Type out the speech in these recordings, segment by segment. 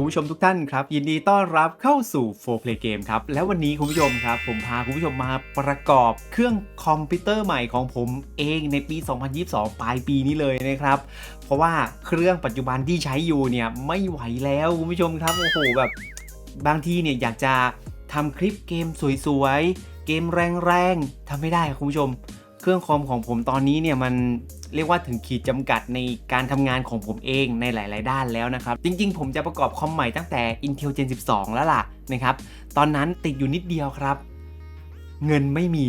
คุณผู้ชมทุกท่านครับ ยินดีต้อนรับเข้าสู่ 4 Play Game ครับ แล้ววันนี้คุณผู้ชมครับ ผมพาคุณผู้ชมมาประกอบเครื่องคอมพิวเตอร์ใหม่ของผมเองในปี 2022 ปลายปีนี้เลยนะครับ เพราะว่าเครื่องปัจจุบันที่ใช้อยู่เนี่ยไม่ไหวแล้วคุณผู้ชมครับโอ้โหแบบบางทีเนี่ยอยากจะทำคลิปเกมสวยๆ เกมแรงๆทำไม่ได้คุณผู้ชม เครื่องคอมของผมตอนนี้เนี่ยมัน เรียกว่าถึงขีดจำกัดในการทำงานของผมเองในหลาย ๆ ด้านแล้วนะครับ จริง ๆ ผมจะประกอบคอมใหม่ตั้งแต่ Intel Gen 12 แล้วล่ะนะครับ ตอนนั้นติดอยู่นิดเดียวครับ เงินไม่มี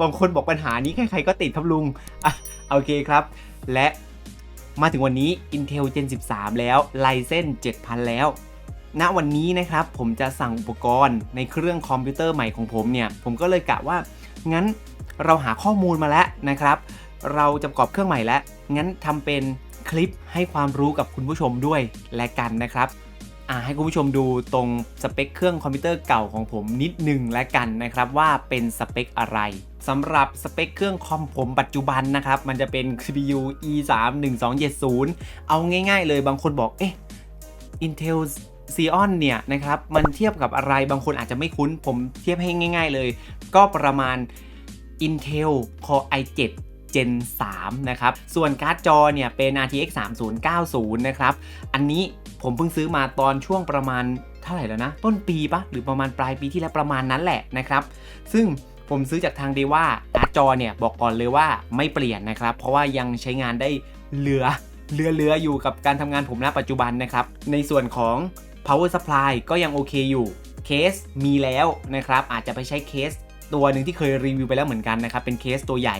บางคนบอกปัญหานี้ใคร ๆ ก็ติดครับลุงอะโอเคครับ และมาถึงวันนี้ Intel Gen 13 แล้วไลเซน7,000 แล้วณวันนี้นะครับผมจะสั่งอุปกรณ์ในเครื่องคอมพิวเตอร์ใหม่ของผมเนี่ย ผมก็เลยกะว่างั้น เราหาข้อมูลมาแล้วนะครับ เราจะประกอบเครื่องใหม่แล้ว งั้นทำเป็นคลิปให้ความรู้กับคุณผู้ชมด้วยและกันนะครับให้คุณผู้ชมดูตรงสเปคเครื่องคอมพิวเตอร์เก่าของผมนิดหนึ่งและกันนะครับ ว่าเป็นสเปคอะไรสำหรับสเปคเครื่องคอมผมปัจจุบันนะครับ มันจะเป็น CPU e3 1270เอาง่ายๆเลยบางคนบอก เอ๊ะ Intel Xeon เนี่ยนะครับ มันเทียบกับอะไรบางคนอาจจะไม่คุ้นผมเทียบให้ง่าย ๆ เลย ก็ประมาณ Intel Core i7 Gen 3 นะครับ ส่วนการ์ดจอเนี่ยเป็น RTX 3090 นะครับ อันนี้ผมเพิ่งซื้อมาตอนช่วงประมาณเท่าไหร่แล้วนะ ต้นปีปะหรือประมาณปลายปีที่แล้วประมาณนั้นแหละนะครับ ซึ่งผมซื้อจากทางเดว่าการ์ดจอเนี่ยบอกก่อนเลยว่าไม่เปลี่ยนนะครับ เพราะว่ายังใช้งานได้เหลือเหลือเหลืออยู่กับการทำงานผมณปัจจุบันนะครับ ในส่วนของ power supply ก็ยังโอเคอยู่ เคสมีแล้วนะครับ อาจจะไปใช้เคส ตัวหนึ่งที่เคยรีวิวไปแล้วเหมือนกันนะครับ เป็นเคสตัวใหญ่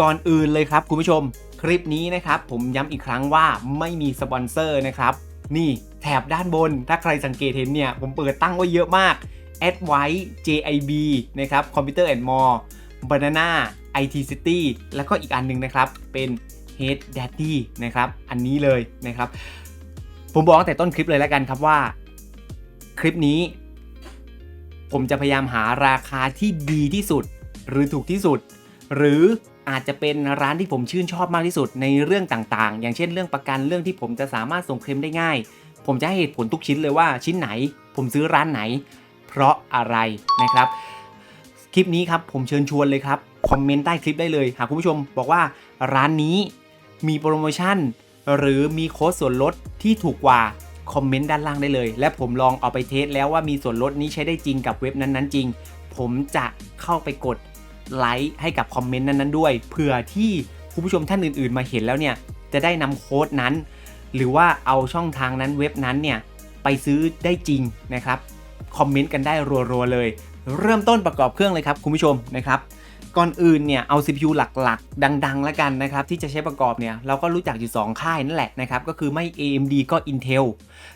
ก่อนอื่นเลยครับคุณผู้ชม คลิปนี้นะครับ ผมย้ำอีกครั้งว่าไม่มีสปอนเซอร์นะครับ นี่แถบด้านบน ถ้าใครสังเกตเห็นเนี่ย ผมเปิดตั้งไว้เยอะมาก a d w i t e JIB นะครับ Computer and More Banana IT City แล้วก็อีกอันหนึงนะครับ เป็น Head Daddy นะครับ อันนี้เลยนะครับ ผมบอกตั้งแต่ต้นคลิปเลยแล้วกันครับว่า คลิปนี้ ผมจะพยายามหาราคาที่ดีที่สุด หรือถูกที่สุด หรืออาจจะเป็นร้านที่ผมชื่นชอบมากที่สุดในเรื่องต่างๆ อย่างเช่นเรื่องประกันเรื่องที่ผมจะสามารถส่งเคลมได้ง่าย ผมจะให้เหตุผลทุกชิ้นเลยว่าชิ้นไหน ผมซื้อร้านไหน เพราะอะไรนะครับ คลิปนี้ครับผมเชิญชวนเลยครับคอมเมนต์ใต้คลิปได้เลย หากคุณผู้ชมบอกว่าร้านนี้มีโปรโมชั่น หรือมีโค้ดส่วนลดที่ถูกกว่า คอมเมนต์ด้านล่างได้เลย และผมลองเอาไปเทสแล้วว่ามีส่วนลดนี้ใช้ได้จริงกับเว็บนั้นๆ จริง ผมจะเข้าไปกดไลค์ให้กับคอมเมนต์นั้นๆด้วยเผื่อที่คุณผู้ชมท่านอื่นๆ มาเห็นแล้วเนี่ยจะได้นำโค้ดนั้น หรือว่าเอาช่องทางนั้นเว็บนั้นเนี่ยไปซื้อได้จริงนะครับคอมเมนต์กันได้รัวๆเลย เริ่มต้นประกอบเครื่องเลยครับคุณผู้ชมนะครับ ก่อนอื่นเนี่ยเอา CPU หลักๆ ดังๆ แล้วกันนะครับ ที่จะใช้ประกอบเนี่ย เราก็รู้จักอยู่ 2 ค่ายนั่นแหละนะครับ ก็คือไม่ AMD ก็ Intel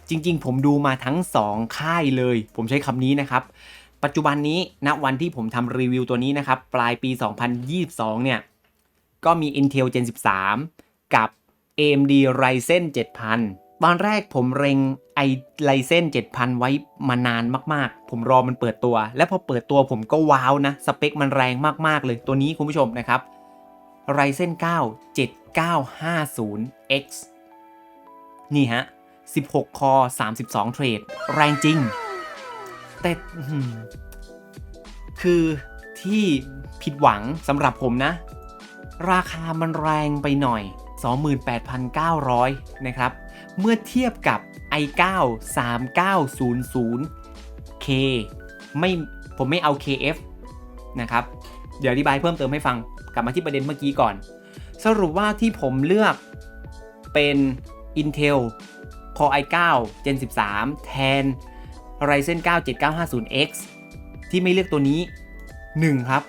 จริงๆ ผมดูมาทั้ง 2 ค่ายเลย ผมใช้คำนี้นะครับ ปัจจุบันนี้ณวันที่ผมทำรีวิวตัวนี้นะครับ ปลายปี 2022 เนี่ย ก็มี Intel Gen 13 กับ AMD Ryzen 7000 ตอนแรกผมเร็ง ไอ Ryzen 7000 ไว้มานานมากๆ ผมรอมันเปิดตัว และพอเปิดตัวผมก็ว้าวนะ สเปคมันแรงมากๆเลยตัวนี้คุณผู้ชมนะครับ Ryzen 9 7950X นี่ฮะ 16 คอ 32 เทรด แรงจริง แต่คือที่ผิดหวังสำหรับผมนะ ราคามันแรงไปหน่อย 28,900 นะครับ เมื่อเทียบกับ i9 3900K ไม่ผมไม่เอา KF นะครับ เดี๋ยวอธิบายเพิ่มเติมให้ฟัง กลับมาที่ประเด็นเมื่อกี้ก่อน สรุปว่าที่ผมเลือกเป็น Intel Core i9 Gen 13 แทน Ryzen 9 7950X ที่ไม่เลือกตัวนี้ 1 ครับ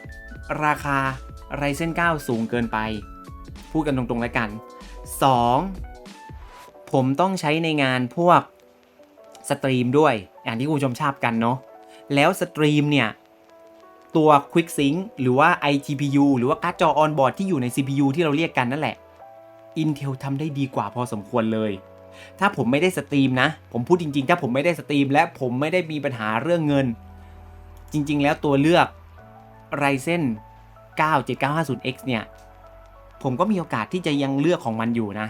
ราคา Ryzen 9 สูงเกินไป พูดกันตรงๆแล้วกัน 2. ผมต้องใช้ในงานพวกสตรีมด้วยอย่างที่คุณผู้ชมทราบกันเนาะแล้วสตรีมเนี่ย ตัว Quick Sync หรือว่า iGPU หรือว่าการ์ดจอออนบอร์ดที่อยู่ใน CPU ที่เราเรียกกันนั่นแหละ Intel ทำได้ดีกว่าพอสมควรเลย ถ้าผมไม่ได้สตรีมนะ ผมพูดจริง ๆ ถ้าผมไม่ได้สตรีม และผมไม่ได้มีปัญหาเรื่องเงิน จริง ๆ แล้วตัวเลือก Ryzen 9 7950X เนี่ย ผมก็มีโอกาสที่จะยังเลือกของมันอยู่นะ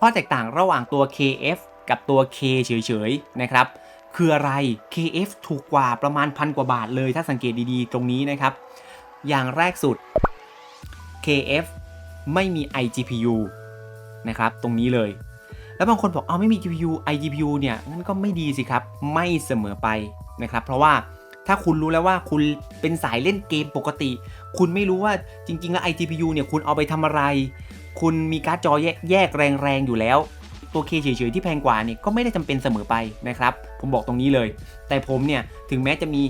ข้อแตกต่างระหว่างตัว KF กับตัว K เฉยๆนะครับ คืออะไร KF ถูกกว่าประมาณพันกว่าบาทเลยถ้าสังเกตดีๆ ตรงนี้นะครับ อย่างแรกสุด KF ไม่มี iGPU นะครับ ตรงนี้เลย แล้วบางคนบอกเอาไม่มี GPU iGPU เนี่ยนั่นก็ไม่ดีสิครับ ไม่เสมอไปนะครับ เพราะว่าถ้าคุณรู้แล้วว่าคุณเป็นสายเล่นเกมปกติ คุณไม่รู้ว่าจริง ๆ แล้ว iGPU เนี่ยคุณเอาไปทำอะไร คุณมีการ์ดจอแยกแยกแรงๆอยู่แล้ว ตัวเคเฉยๆที่แพงกว่านี่ก็ไม่ได้จำเป็นเสมอไปนะครับ ผมบอกตรงนี้เลย แต่ผมเนี่ยถึงแม้จะมี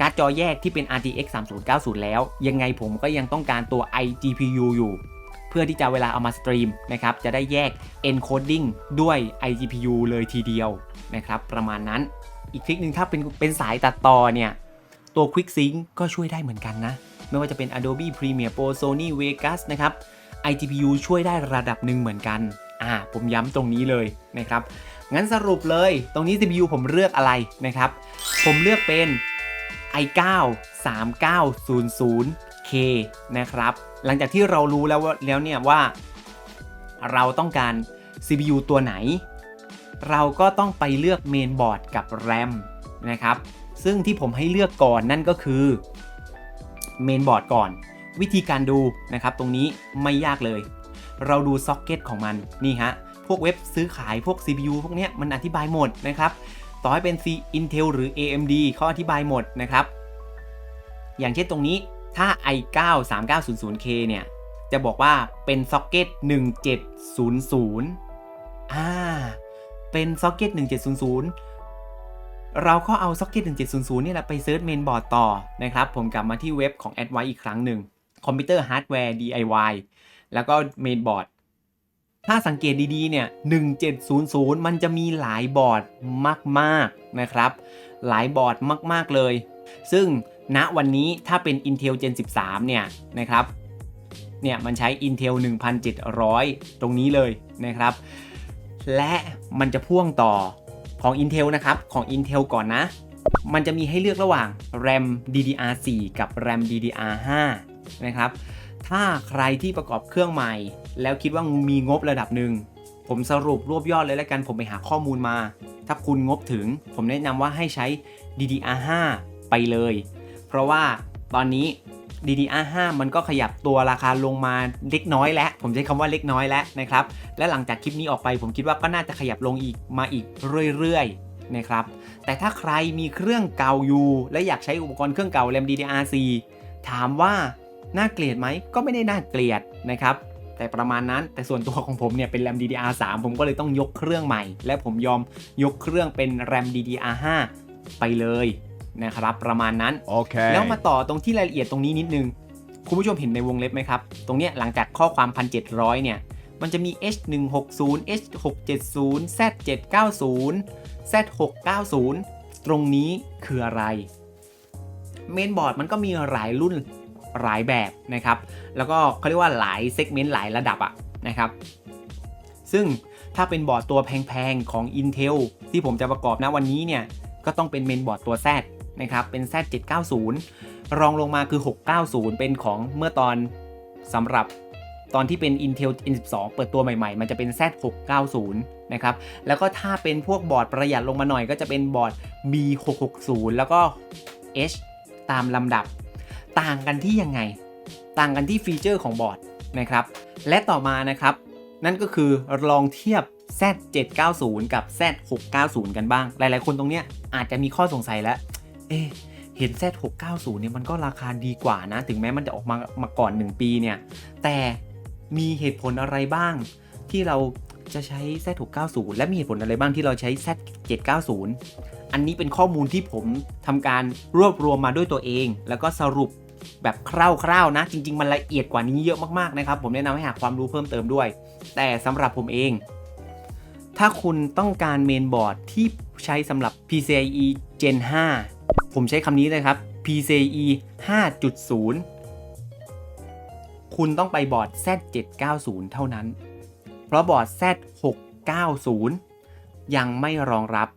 การ์ดจอแยกที่เป็น RTX 3090 แล้ว ยังไงผมก็ยังต้องการตัว iGPU อยู่ เพื่อที่จะเวลาเอามาสตรีมนะครับ จะได้แยก encoding ด้วย iGPU เลยทีเดียวนะครับ ประมาณนั้น อีกทริคหนึ่งถ้าเป็นเป็นสายตัดต่อเนี่ย ตัว Quick Sync ก็ช่วยได้เหมือนกันนะ ไม่ว่าจะเป็น Adobe Premiere Pro Sony Vegas นะครับ iGPU ช่วยได้ระดับหนึ่งเหมือนกัน อ่า ผมย้ำตรงนี้เลยนะครับ งั้นสรุปเลย ตรงนี้ CPU ผมเลือกอะไรนะครับ ผมเลือกเป็น i9 3900K นะครับ หลังจากที่เรารู้แล้วว่าแล้วเนี่ยว่า เราต้องการ CPU ตัวไหน เราก็ต้องไปเลือกเมนบอร์ดกับ RAM นะครับ ซึ่งที่ผมให้เลือกก่อนนั่นก็คือเมนบอร์ดก่อน วิธีการดูนะครับตรงนี้ไม่ยากเลย เราดูซ็อกเก็ตของมันนี่ฮะพวกเว็บซื้อขายพวก CPU พวกเนี้ยมันอธิบายหมดนะครับต่อให้เป็น C Intel หรือ AMD เขาอธิบายหมดนะครับอย่างเช่นตรงนี้ถ้า i9 3900K เนี่ยจะบอกว่าเป็นซ็อกเก็ต1700อ่าเป็นซ็อกเก็ต1700 เราก็เอาซ็อกเก็ต1700นี่แหละไปเซิร์ชเมนบอร์ดต่อนะครับ ผมกลับมาที่เว็บของ a d v i อีกครั้งหนึ่ง คอมพิวเตอร์ฮาร์ดแวร์ DIY แล้วก็เมนบอร์ด ถ้าสังเกตดีๆ เนี่ย 1700 มันจะมีหลายบอร์ดมากๆ นะครับ หลายบอร์ดมากๆ เลย ซึ่งณวันนี้ถ้าเป็น Intel Gen 13 เนี่ยนะครับ เนี่ยมันใช้ Intel 1700 ตรงนี้เลยนะครับ และมันจะพ่วงต่อของ Intel นะครับ ของ Intel ก่อนนะ มันจะมีให้เลือกระหว่าง RAM DDR4 กับ RAM DDR5 นะครับ ถ้าใครที่ประกอบเครื่องใหม่ แล้วคิดว่ามีงบระดับหนึ่ง ผมสรุปรวบยอดเลยแล้วกันผมไปหาข้อมูลมา ถ้าคุณงบถึง ผมแนะนำว่าให้ใช้ DDR5 ไปเลย เพราะว่าตอนนี้ DDR5 มันก็ขยับตัวราคาลงมาเล็กน้อยแล้ว ผมใช้คำว่าเล็กน้อยแล้วนะครับ และหลังจากคลิปนี้ออกไป ผมคิดว่าก็น่าจะขยับลงอีกมาอีกเรื่อยๆนะครับ แต่ถ้าใครมีเครื่องเก่าอยู่ และอยากใช้อุปกรณ์เครื่องเก่า RAM DDR4 ถามว่า น่าเกลียดไหมก็ไม่ได้น่าเกลียดนะครับแต่ประมาณนั้นแต่ส่วนตัวของผมเนี่ยเป็น RAM DDR3 ผมก็เลยต้องยกเครื่องใหม่ และผมยอมยกเครื่องเป็น RAM DDR5 ไปเลยนะครับประมาณนั้น Okay. แล้วมาต่อตรงที่รายละเอียดตรงนี้นิดนึง คุณผู้ชมเห็นในวงเล็บไหมครับ ตรงเนี้ยหลังจากข้อความ 1700 เนี่ย มันจะมี H160 H670 Z790 Z690 ตรงนี้คืออะไร เมนบอร์ดมันก็มีหลายรุ่น หลายแบบนะครับ แล้วก็เขาเรียกว่าหลายเซกเมนต์หลายระดับอะนะครับ ซึ่งถ้าเป็นบอร์ดตัวแพงๆของ Intel ที่ผมจะประกอบนะวันนี้เนี่ยก็ต้องเป็นเมนบอร์ดตัว Z นะครับเป็น Z790 รองลงมาคือ 690 เป็นของเมื่อตอนสำหรับตอนที่เป็น Intel N12 เปิดตัวใหม่ๆ มันจะเป็น Z690 นะครับ แล้วก็ถ้าเป็นพวกบอร์ดประหยัดลงมาหน่อยก็จะเป็นบอร์ด B660 แล้วก็ H ตามลำดับ ต่างกันที่ยังไง ต่างกันที่ฟีเจอร์ของบอร์ดนะครับ และต่อมานะครับ นั่นก็คือลองเทียบ Z790 กับ Z690 กันบ้าง หลายๆ คนตรงเนี้ยอาจจะมีข้อสงสัยแล้ว เอ๊เห็น Z690 เนี่ยมันก็ราคาดีกว่านะ ถึงแม้มันจะออกมามาก่อน 1 ปีเนี่ย แต่มีเหตุผลอะไรบ้าง ที่เราจะใช้ Z690 และมีเหตุผลอะไรบ้างที่เราใช้ Z790 อันนี้เป็นข้อมูลที่ผมทำการรวบรวมมาด้วยตัวเอง แล้วก็สรุป แบบคร่าวๆนะ จริง ๆ มันละเอียดกว่านี้เยอะมากๆนะครับ ผมแนะนำให้หาความรู้เพิ่มเติมด้วย แต่สำหรับผมเอง ถ้าคุณต้องการเมนบอร์ดที่ใช้สำหรับ PCIe Gen 5 ผมใช้คำนี้เลยครับ PCIe 5.0 คุณต้องไปบอร์ด Z790 เท่านั้น เพราะบอร์ด Z690 ยังไม่รองรับ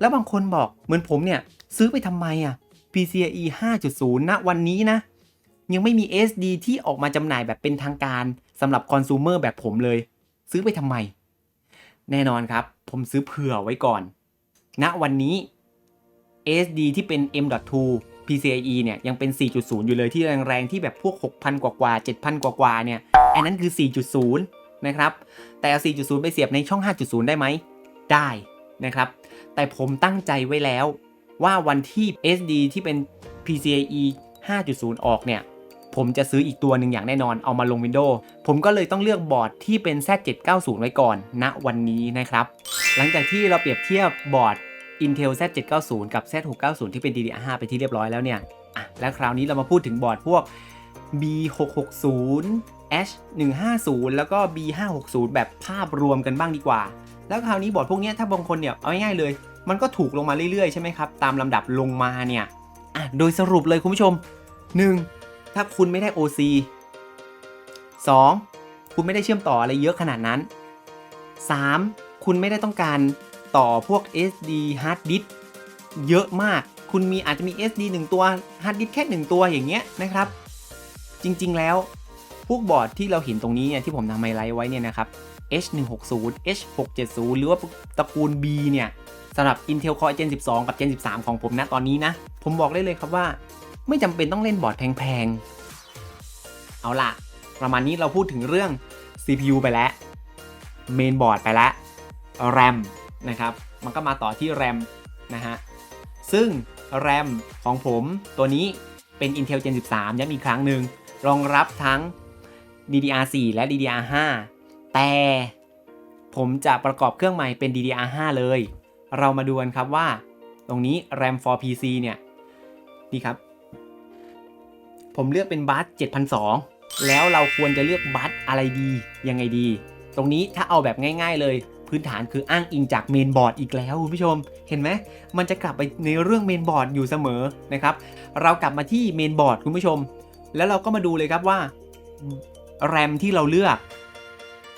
แล้วบางคนบอกเหมือนผมเนี่ย ซื้อไปทำไมอะ PCIe 5.0ณวันนี้นะ ยังไม่มี SD ที่ออกมาจำหน่ายแบบเป็นทางการสำหรับคอน sumer แบบผมเลย ซื้อไปทำไม แน่นอนครับ ผมซื้อเผื่อไว้ก่อน ณวันนี้ SD ที่เป็น M.2 PCIe เนี่ยยังเป็น 4.0 อยู่เลยที่แรงๆ ที่แบบพวก 6,000 กว่ากว่า7,000 กว่ากว่าเนี่ย อันนั้นคือ 4.0 นะครับ แต่เอา 4.0 ไปเสียบในช่อง 5.0 ได้ไหม ได้นะครับ แต่ผมตั้งใจไว้แล้วว่าวันที่ SD ที่เป็น PCIe 5.0 ออกเนี่ย ผมจะซื้ออีกตัวหนึ่งอย่างแน่นอนเอามาลง Windows ผมก็เลยต้องเลือกบอร์ดที่เป็น Z790 ไว้ก่อนณวันนี้นะครับ หลังจากที่เราเปรียบเทียบบอร์ด Intel Z790 กับ Z690 ที่เป็น DDR5 ไปที่เรียบร้อยแล้วเนี่ยอะแล้วคราวนี้เรามาพูดถึงบอร์ดพวก B660 H150 แล้วก็ B560 แบบภาพรวมกันบ้างดีกว่า แล้วคราวนี้บอร์ดพวกเนี้ยถ้าบางคนเนี่ยเอาง่ายๆเลย มันก็ถูกลงมาเรื่อยๆใช่ไหมครับ ตามลำดับลงมาเนี่ยอะโดยสรุปเลยคุณผู้ชม 1. ถ้าคุณไม่ได้ OC 2. คุณไม่ได้เชื่อมต่ออะไรเยอะขนาดนั้น 3. คุณไม่ได้ต้องการต่อพวก SD hard disk เยอะมาก คุณมีอาจจะมี SD 1 ตัว hard disk แค่ 1 ตัวอย่างเงี้ยนะครับ จริงๆแล้วพวกบอร์ดที่เราเห็นตรงนี้เนี่ยที่ผมทำไฮไลท์ไว้เนี่ยนะครับ H160 H670 หรือว่าตระกูล B เนี่ยสำหรับ Intel Core Gen 12 กับ Gen 13 ของผมนะตอนนี้นะ ผมบอกได้เลยครับว่า ไม่จำเป็นต้องเล่นบอร์ดแพงๆ เอาล่ะ ประมาณนี้เราพูดถึงเรื่อง CPU ไปแล้วเมนบอร์ดไปแล้ว RAM นะครับ มันก็มาต่อที่ RAM นะฮะ ซึ่ง RAM ของผมตัวนี้เป็น Intel Gen 13 ย้ำอีกครั้งหนึ่ง รองรับทั้ง DDR4 และ DDR5 แต่ผมจะประกอบเครื่องใหม่เป็น DDR5 เลย เรามาดูกันครับว่า ตรงนี้ RAM for PC เนี่ย นี่ครับ ผมเลือกเป็นบัส7,002แล้วเราควรจะเลือกบัสอะไรดียังไงดี ตรงนี้ถ้าเอาแบบง่าย ๆ เลยพื้นฐานคืออ้างอิงจากเมนบอร์ดอีกแล้วคุณผู้ชม เห็นไหมมันจะกลับไปในเรื่องเมนบอร์ดอยู่เสมอนะครับเรากลับมาที่เมนบอร์ดคุณผู้ชม แล้วเราก็มาดูเลยครับว่าแรมที่เราเลือก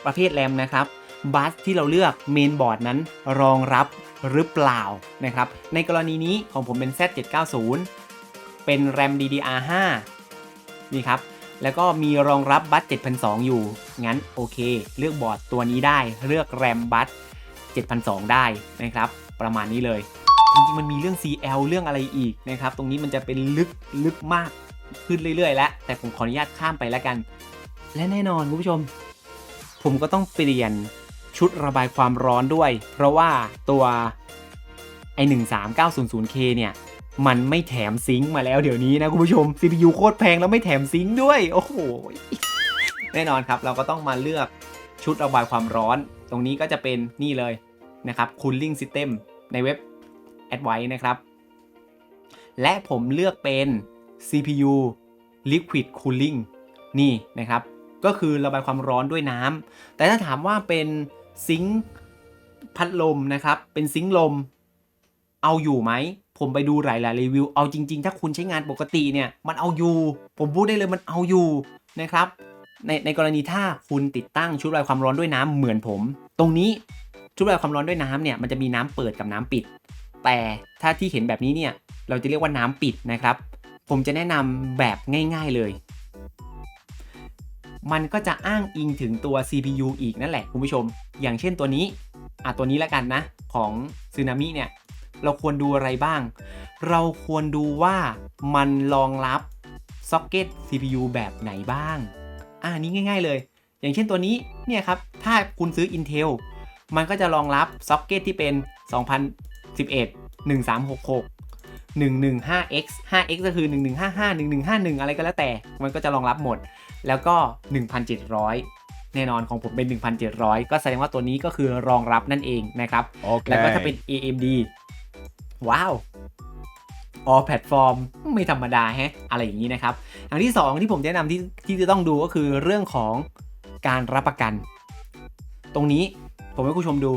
ประเภทแรมนะครับบัสที่เราเลือกเมนบอร์ดนั้นรองรับหรือเปล่านะครับในกรณีนี้ของผมเป็น Z790 เป็นแรม DDR5 นี่ครับ แล้วก็มีรองรับบัส7,200 อยู่ งั้นโอเค เลือกบอร์ดตัวนี้ได้ เลือกแรมบัส7,200 ได้นะครับ ประมาณนี้เลย จริงๆ มันมีเรื่อง CL เรื่องอะไรอีกนะครับ ตรงนี้มันจะเป็นลึกลึกมากขึ้นเรื่อยๆ แล้ว แต่ผมขออนุญาตข้ามไปแล้วกัน และแน่นอนคุณผู้ชม ผมก็ต้องเปลี่ยนชุดระบายความร้อนด้วย เพราะว่าตัวไอ 13900K เนี่ย มันไม่แถมซิงค์มาแล้วเดี๋ยวนี้นะคุณผู้ชม CPU โคตรแพงแล้วไม่แถมซิงค์ด้วย โอ้โห แน่นอนครับ เราก็ต้องมาเลือกชุดระบายความร้อน ตรงนี้ก็จะเป็นนี่เลยนะครับ Cooling System ในเว็บ Advice นะครับ และผมเลือกเป็น CPU Liquid Cooling นี่นะครับ ก็คือระบายความร้อนด้วยน้ำ แต่ถ้าถามว่าเป็นซิงค์พัดลมนะครับ เป็นซิงค์ลม เอาอยู่ไหม ผมไปดูหลายๆรีวิว เอาจริง ๆ ถ้าคุณใช้งานปกติเนี่ย มันเอาอยู่ ผมพูดได้เลยมันเอาอยู่นะครับ ในในกรณีถ้าคุณติดตั้งชุดระบายความร้อนด้วยน้ำเหมือนผม ตรงนี้ชุดระบายความร้อนด้วยน้ำเนี่ยมันจะมีน้ำเปิดกับน้ำปิด แต่ถ้าที่เห็นแบบนี้เนี่ยเราจะเรียกว่าน้ำปิดนะครับ ผมจะแนะนำแบบง่าย ๆเลย มันก็จะอ้างอิงถึงตัว CPU อีกนั่นแหละคุณผู้ชม อย่างเช่นตัวนี้อะตัวนี้แล้วกันนะ ของซึนามิเนี่ย เราควรดูอะไรบ้าง เราควรดูว่ามันรองรับซ็อกเก็ต CPU แบบไหนบ้าง อ่านี้ง่าย ๆเลย อย่างเช่นตัวนี้ เนี่ยครับ ถ้าคุณซื้อ Intel มันก็จะรองรับซ็อกเก็ตที่เป็น 2011 1366 115x 5x ก็คือ 1155 1151 อะไรก็แล้วแต่ มันก็จะรองรับหมด แล้วก็ 1,700 แน่นอนของผมเป็น 1,700 ก็แสดงว่าตัวนี้ก็คือรองรับนั่นเองนะครับ Okay. แล้วก็ถ้าเป็น AMD ว้าว all platform ไม่ธรรมดาแฮะ อะไรอย่างนี้นะครับอย่างที่ 2 ที่ผมแนะนำที่ที่จะต้องดูก็คือเรื่องของการรับประกัน ตรงนี้ผมให้คุณชมดู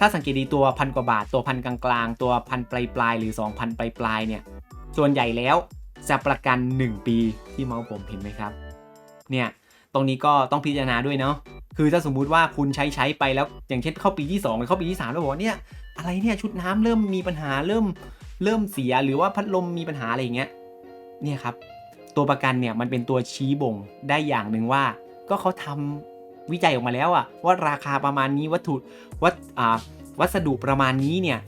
ถ้าสังเกตดีตัวพันกว่าบาท ตัวพันกลางๆ ตัวพันปลายปลายหรือ 2,000ปลายปลายเนี่ย ส่วนใหญ่แล้วจะประกัน 1 ปีที่เมาส์ผมเห็นไหมครับ เนี่ย ตรงนี้ก็ต้องพิจารณาด้วยเนาะคือถ้าสมมุติว่าคุณใช้ใช้ไปแล้ว อย่างเช่นเข้าปีที่2หรือเข้าปีที่3แล้วบอกว่าเนี่ยอะไรเนี่ยชุดน้ำเริ่มมีปัญหาเริ่มเริ่มเสียหรือว่าพัดลมมีปัญหาอะไรอย่างเงี้ยเนี่ยครับตัวประกันเนี่ยมันเป็นตัวชี้บ่งได้อย่างหนึ่งว่า ก็เขาทวิจัยออกมาแล้วอะว่าราคาประมาณนี้วัตถุวัตวัสดุประมาณนี้เนี่ย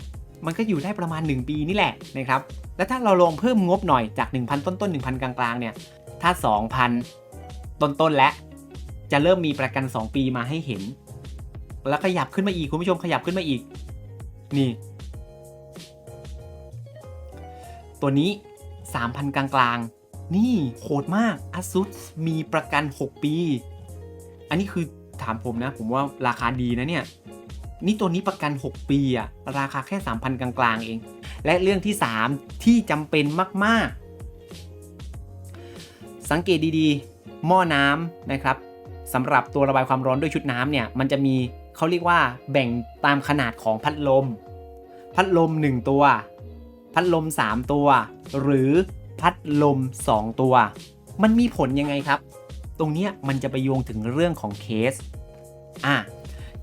มันก็อยู่ได้ประมาณ 1 ปีนี่แหละนะครับแล้วถ้าเราลองเพิ่มงบหน่อยจาก 1,000 ต้นๆ1,000 กลางๆเนี่ยถ้า 2,000 ต้นๆและ จะเริ่มมีประกัน 2 ปีมาให้เห็น แล้วขยับขึ้นมาอีกคุณผู้ชมขยับขึ้นมาอีก นี่ ตัวนี้ 3,000 กลางๆ นี่โหดมาก ASUS มีประกัน 6 ปี อันนี้คือถามผมนะ ผมว่าราคาดีนะเนี่ย นี่ตัวนี้ประกัน 6 ปีอะราคาแค่ 3,000 กลางๆ เอง และเรื่องที่ 3 ที่จำเป็นมากๆ สังเกตดีๆ หม้อน้ำนะครับสำหรับตัวระบายความร้อนด้วยชุดน้ำเนี่ยมันจะมีเขาเรียกว่าแบ่งตามขนาดของพัดลม พัดลม 1 ตัว พัดลม 3 ตัว หรือพัดลม 2 ตัว มันมีผลยังไงครับ ตรงนี้มันจะไปโยงถึงเรื่องของเคสอะ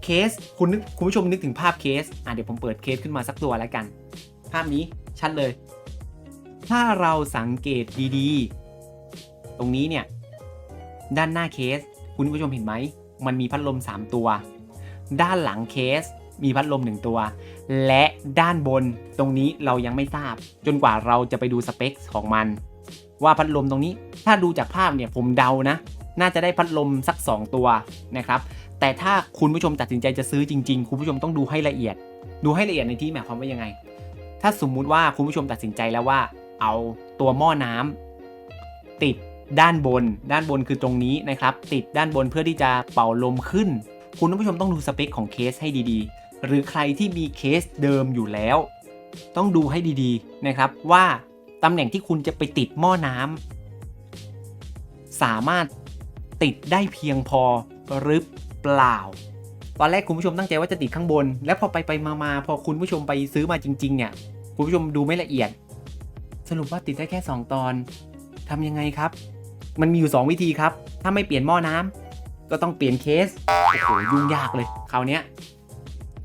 เคสคุณนึกคุณผู้ชมนึกถึงภาพเคสอะเดี๋ยวผมเปิดเคสขึ้นมาสักตัวแล้วกัน ภาพนี้ชัดเลย ถ้าเราสังเกตดีๆ ตรงนี้เนี่ย ด้านหน้าเคส คุณผู้ชมเห็นไหม มันมีพัดลม 3 ตัว ด้านหลังเคสมีพัดลม 1 ตัว และด้านบนตรงนี้เรายังไม่ทราบ จนกว่าเราจะไปดูสเปคของมัน ว่าพัดลมตรงนี้ถ้าดูจากภาพเนี่ยผมเดานะ น่าจะได้พัดลมสัก 2 ตัวนะครับแต่ถ้าคุณผู้ชมตัดสินใจจะซื้อจริง ๆ คุณผู้ชมต้องดูให้ละเอียด ดูให้ละเอียดในที่หมายความว่ายังไง ถ้าสมมุติว่าคุณผู้ชมตัดสินใจแล้วว่า เอาตัวหม้อน้ำติด ด้านบน ด้านบนคือตรงนี้นะครับ ติดด้านบนเพื่อที่จะเป่าลมขึ้น คุณผู้ชมต้องดูสเปคของเคสให้ดีๆ หรือใครที่มีเคสเดิมอยู่แล้ว ต้องดูให้ดีๆนะครับว่าตำแหน่งที่คุณจะไปติดหม้อน้ำสามารถติดได้เพียงพอหรือเปล่า ตอนแรกคุณผู้ชมตั้งใจว่าจะติดข้างบน แล้วพอไปไปมามาพอคุณผู้ชมไปซื้อมาจริง ๆ เนี่ย คุณผู้ชมดูไม่ละเอียด สรุปว่าติดได้แค่ 2 ตอนทำยังไงครับ มันมีอยู่ 2 วิธีครับ ถ้าไม่เปลี่ยนหม้อน้ำก็ต้องเปลี่ยนเคส โอ้โหยุ่งยากเลยคราวนี้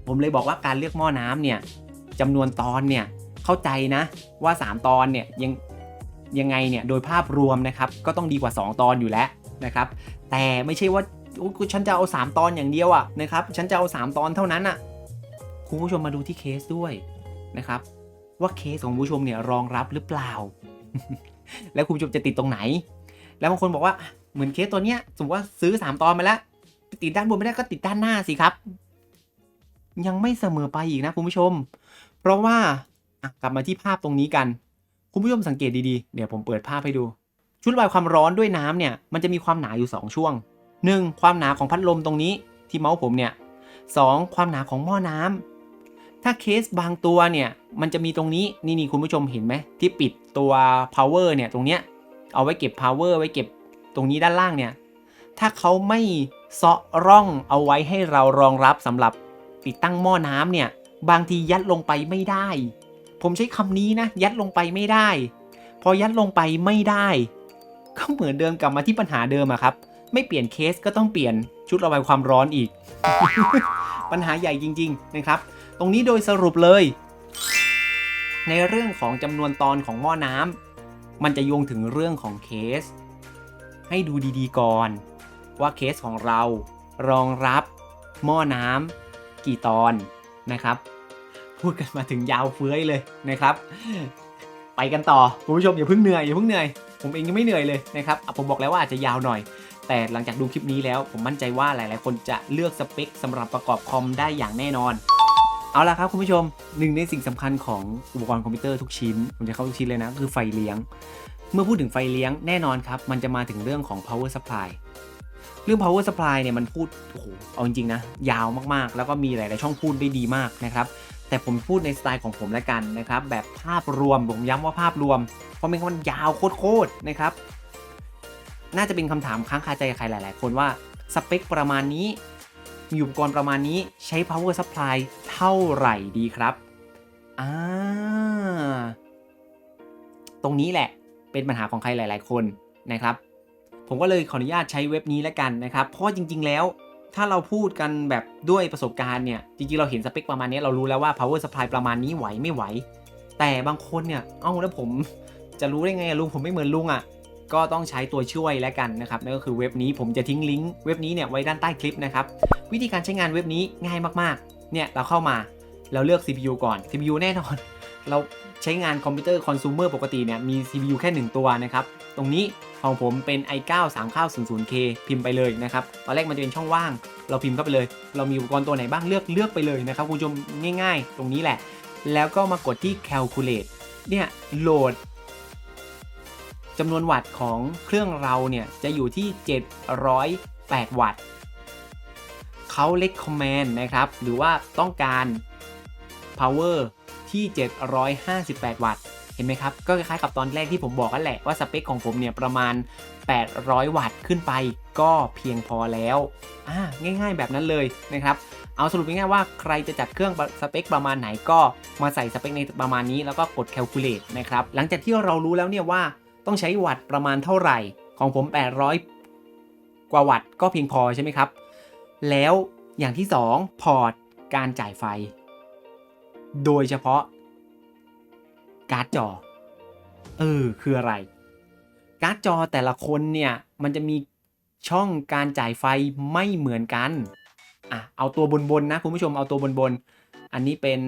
ผมเลยบอกว่าการเลือกหม้อน้ำเนี่ยจำนวนตอนเนี่ยเข้าใจนะว่า 3 ตอนเนี่ยยังยังไงเนี่ยโดยภาพรวมนะครับก็ต้องดีกว่า 2 ตอนอยู่แล้วนะครับ แต่ไม่ใช่ว่าโอ้ยฉันจะเอา 3 ตอนอย่างเดียวอะนะครับฉันจะเอา 3 ตอนเท่านั้นอะคุณผู้ชมมาดูที่เคสด้วยนะครับว่าเคสของผู้ชมเนี่ยรองรับหรือเปล่า แล้วคุณผู้ชมจะติดตรงไหน แล้วบางคนบอกว่าเหมือนเคสตัวเนี้ยสมมติว่าซื้อ 3 ตอนมาแล้ว ติดด้านบนไม่ได้ก็ติดด้านหน้าสิครับ ยังไม่เสมอไปอีกนะคุณผู้ชม เพราะว่ากลับมาที่ภาพตรงนี้กัน คุณผู้ชมสังเกตดีๆเดี๋ยวผมเปิดภาพให้ดู ชุดระบายความร้อนด้วยน้ำเนี่ยมันจะมีความหนาอยู่ 2 ช่วง 1. ความหนาของพัดลมตรงนี้ที่เมาส์ผมเนี่ย 2. ความหนาของหม้อน้ำถ้าเคสบางตัวเนี่ยมันจะมีตรงนี้นี่นี่คุณผู้ชมเห็นไหมที่ปิดตัว power เนี่ยตรงเนี้ย เอาไว้เก็บ power ไว้เก็บตรงนี้ด้านล่างเนี่ย ถ้าเขาไม่เซาะร่องเอาไว้ให้เรารองรับสำหรับติดตั้งหม้อน้ำเนี่ย บางทียัดลงไปไม่ได้ ผมใช้คำนี้นะ ยัดลงไปไม่ได้ พอยัดลงไปไม่ได้ ก็เหมือนเดิมกลับมาที่ปัญหาเดิมอะครับ ไม่เปลี่ยนเคสก็ต้องเปลี่ยนชุดระบายความร้อนอีก ปัญหาใหญ่จริง ๆ นะครับ ตรงนี้โดยสรุปเลย ในเรื่องของจำนวนตอนของหม้อน้ำ มันจะโยงถึงเรื่องของเคส ให้ดูดีๆก่อน ว่าเคสของเรารองรับหม้อน้ำกี่ตอนนะครับ พูดกันมาถึงยาวเฟ้ยเลยนะครับ ไปกันต่อคุณผู้ชมอย่าเพิ่งเหนื่อยอย่าเพิ่งเหนื่อยผมเองยังไม่เหนื่อยเลยนะครับอะผมบอกแล้วว่าอาจจะยาวหน่อย แต่หลังจากดูคลิปนี้แล้วผมมั่นใจว่าหลาย ๆ คนจะเลือกสเปคสำหรับประกอบคอมได้อย่างแน่นอน เอาละครับคุณผู้ชมหนึ่งในสิ่งสำคัญของอุปกรณ์คอมพิวเตอร์ทุกชิ้นผมจะเข้าทุกชิ้นเลยนะคือไฟเลี้ยง เมื่อพูดถึงไฟเลี้ยงแน่นอนครับ มันจะมาถึงเรื่องของ power supply เรื่อง power supply เนี่ยมันพูดโอ้โหเอาจริงๆนะ ยาวมากๆ แล้วก็มีหลาย ๆ ช่องพูดได้ดีมากนะครับ แต่ผมพูดในสไตล์ของผมแล้วกันนะครับ แบบภาพรวมผมย้ำว่าภาพรวม เพราะไม่งั้นมันยาวโคตรๆนะครับ น่าจะเป็นคำถามค้างคาใจใครหลาย ๆ คนว่าสเปคประมาณนี้ มีอุปกรณ์ประมาณนี้ใช้ power supply เท่าไหร่ดีครับ อ่า ตรงนี้แหละเป็นปัญหาของใครหลาย ๆ คนนะครับ ผมก็เลยขออนุญาตใช้เว็บนี้แล้วกันนะครับ เพราะจริง ๆ แล้ว ถ้าเราพูดกันแบบด้วยประสบการณ์เนี่ย จริง ๆ เราเห็นสเปคประมาณนี้เรารู้แล้วว่า power supply ประมาณนี้ไหวไม่ไหว แต่บางคนเนี่ย เอ้าแล้วผมจะรู้ได้ไงลุงผมไม่เหมือนลุงอะก็ต้องใช้ตัวช่วยแล้วกันนะครับนั่นก็คือเว็บนี้ผมจะทิ้งลิงก์เว็บนี้เนี่ยไว้ด้านใต้คลิปนะครับ วิธีการใช้งานเว็บนี้ง่ายมากๆ เนี่ยเราเข้ามาเราเลือก CPU ก่อน CPU แน่นอน เราใช้งานคอมพิวเตอร์คอน sumer ปกติเนี่ยมี CPU แค่ 1 ตัวนะครับ ตรงนี้ของผมเป็น i9 3900K พิมพ์ไปเลยนะครับ ตอนแรกมันจะเป็นช่องว่าง เราพิมพ์เข้าไปเลย เรามีอุปกรณ์ตัวไหนบ้างเลือกเลือกไปเลยนะครับคุณผู้ชมง่าย ๆ ตรงนี้แหละ แล้วก็มากดที่ calculate เนี่ยโหลดจำนวนวัตต์ของเครื่องเราเนี่ยจะอยู่ที่ 708 วัตต์ เขา recommend นะครับ หรือว่าต้องการ power ที่ 758 วัตต์ เห็นไหมครับ ก็คล้ายๆกับตอนแรกที่ผมบอกกันแหละว่าสเปคของผมเนี่ยประมาณ 800 วัตต์ขึ้นไปก็เพียงพอแล้วอ่าง่ายๆแบบนั้นเลยนะครับ เอาสรุปง่ายๆว่าใครจะจัดเครื่องสเปคประมาณไหนก็มาใส่สเปคในประมาณนี้แล้วก็กด calculate นะครับ หลังจากที่เรารู้แล้วเนี่ยว่าต้องใช้วัตต์ประมาณเท่าไหร่ของผม 800 กว่าวัตต์ก็เพียงพอใช่ไหมครับ แล้วอย่างที่ 2 พอร์ตการจ่ายไฟ โดยเฉพาะ การ์ดจอ เออ คืออะไร การ์ดจอแต่ละคนเนี่ยมันจะมีช่องการจ่ายไฟไม่เหมือนกันอะเอาตัวบนๆนนะคุณผู้ชมเอาตัวบนๆอันนี้เป็น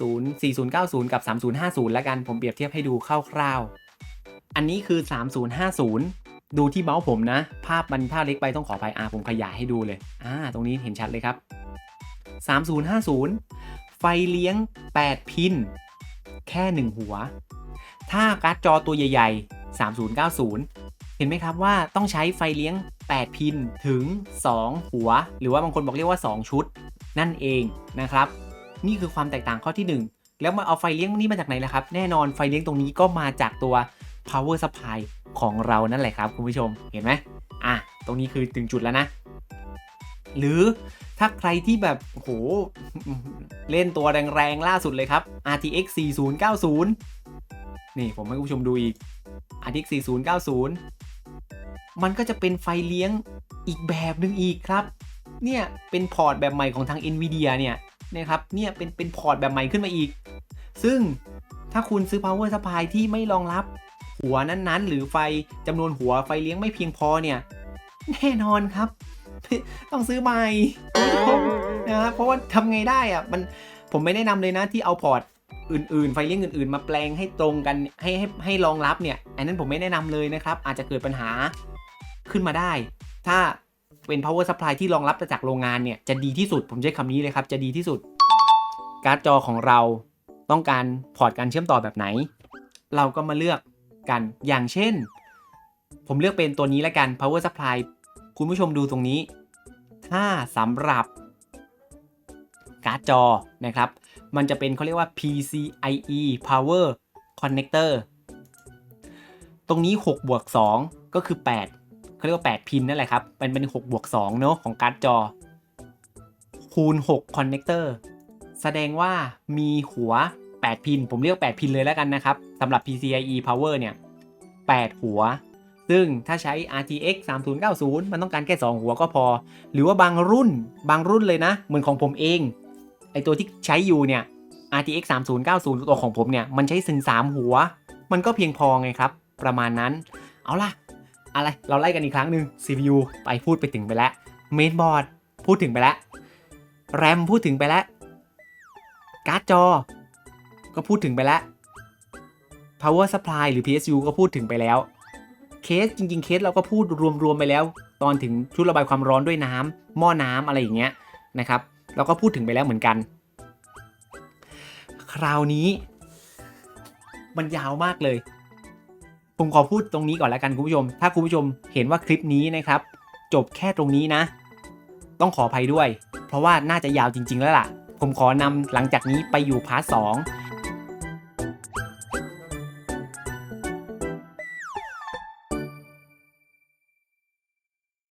30 4090 กับ 3050 แล้วกันผมเปรียบเทียบให้ดูคร่าวๆ อันนี้คือ 3050 ดูที่เมาส์ผมนะ ภาพมันภาเล็กไปต้องขอไปอ่าผมขยายให้ดูเลยอ่าตรงนี้เห็นชัดเลยครับ 3050 ไฟเลี้ยง 8 พิน แค่ 1 หัว ถ้าการ์ดจอตัวใหญ่ ๆ 3090 เห็นไหมครับว่าต้องใช้ไฟเลี้ยง 8 พินถึง 2 หัว หรือว่าบางคนบอกเรียกว่า 2 ชุด นั่นเองนะครับ นี่คือความแตกต่างข้อที่ 1 แล้วมาเอาไฟเลี้ยงนี้มาจากไหนล่ะครับ แน่นอนไฟเลี้ยงตรงนี้ก็มาจากตัว power supply ของเรานั่นแหละครับคุณผู้ชมเห็นไหมอะตรงนี้คือถึงจุดแล้วนะ หรือถ้าใครที่แบบโอ้โหเล่นตัวแรงๆล่าสุดเลยครับ RTX 4090 นี่ผมให้คุณผู้ชมดูอีก RTX 4090 มันก็จะเป็นไฟเลี้ยงอีกแบบหนึ่งอีกครับ เนี่ยเป็นพอร์ตแบบใหม่ของทาง NVIDIA เนี่ยนะครับ เนี่ยเป็นเป็นพอร์ตแบบใหม่ขึ้นมาอีก ซึ่งถ้าคุณซื้อ power supply ที่ไม่รองรับ หัวนั้นๆ หรือไฟจำนวนหัวไฟเลี้ยงไม่เพียงพอเนี่ย แน่นอนครับ ต้องซื้อใหม่นะครับเพราะว่าทำไงได้อะมันผมไม่แนะนำเลยนะที่เอาพอร์ตอื่นๆ ไฟเลี้ยงอื่นๆ มาแปลงให้ตรงกันให้ให้ให้รองรับเนี่ย อันนั้นผมไม่แนะนำเลยนะครับ อาจจะเกิดปัญหาขึ้นมาได้ ถ้าเป็น power supply ที่รองรับจากโรงงานเนี่ยจะดีที่สุดผมใช้คำนี้เลยครับ จะดีที่สุด การ์ดจอของเราต้องการพอร์ตการเชื่อมต่อแบบไหน เราก็มาเลือก กัน อย่างเช่น ผมเลือกเป็นตัวนี้แล้วกัน power supply คุณผู้ชมดูตรงนี้ ถ้าสำหรับการ์ดจอนะครับ มันจะเป็นเขาเรียกว่า PCIe Power Connector ตรงนี้6บวก2ก็คือ 8เขาเรียกว่า 8 พินนั่นแหละครับ มันเป็น6บวก2เนอะของการ์ดจอ คูณ6 Connector แสดงว่ามีหัว 8 พิน ผมเรียก 8 พินเลยแล้วกันนะครับสำหรับ PCIe Power เนี่ย 8 หัว ซึ่งถ้าใช้ RTX 3090 มันต้องการแค่ 2 หัวก็พอ หรือว่าบางรุ่นบางรุ่นเลยนะ เหมือนของผมเอง ไอตัวที่ใช้อยู่เนี่ย RTX 3090 ตัวของผมเนี่ย มันใช้ถึง3 หัว มันก็เพียงพอไงครับ ประมาณนั้น เอาล่ะ อะไร เราไล่กันอีกครั้งหนึ่ง CPU ไปพูดไปถึงไปแล้ว Mainboard พูดถึงไปแล้ว RAM พูดถึงไปแล้ว การ์ดจอ ก็พูดถึงไปแล้ว Power Supply หรือ PSU ก็พูดถึงไปแล้ว เคสจริง ๆ เคสเราก็พูดรวมๆไปแล้ว ตอนถึงชุดระบายความร้อนด้วยน้ำหม้อน้ำอะไรอย่างเงี้ยนะครับ เราก็พูดถึงไปแล้วเหมือนกัน คราวนี้ มันยาวมากเลย ผมขอพูดตรงนี้ก่อนแล้วกันคุณผู้ชม ถ้าคุณผู้ชมเห็นว่าคลิปนี้นะครับ จบแค่ตรงนี้นะ ต้องขออภัยด้วย เพราะว่าน่าจะยาวจริง ๆ แล้วล่ะ ผมขอนำหลังจากนี้ไปอยู่พาร์ทส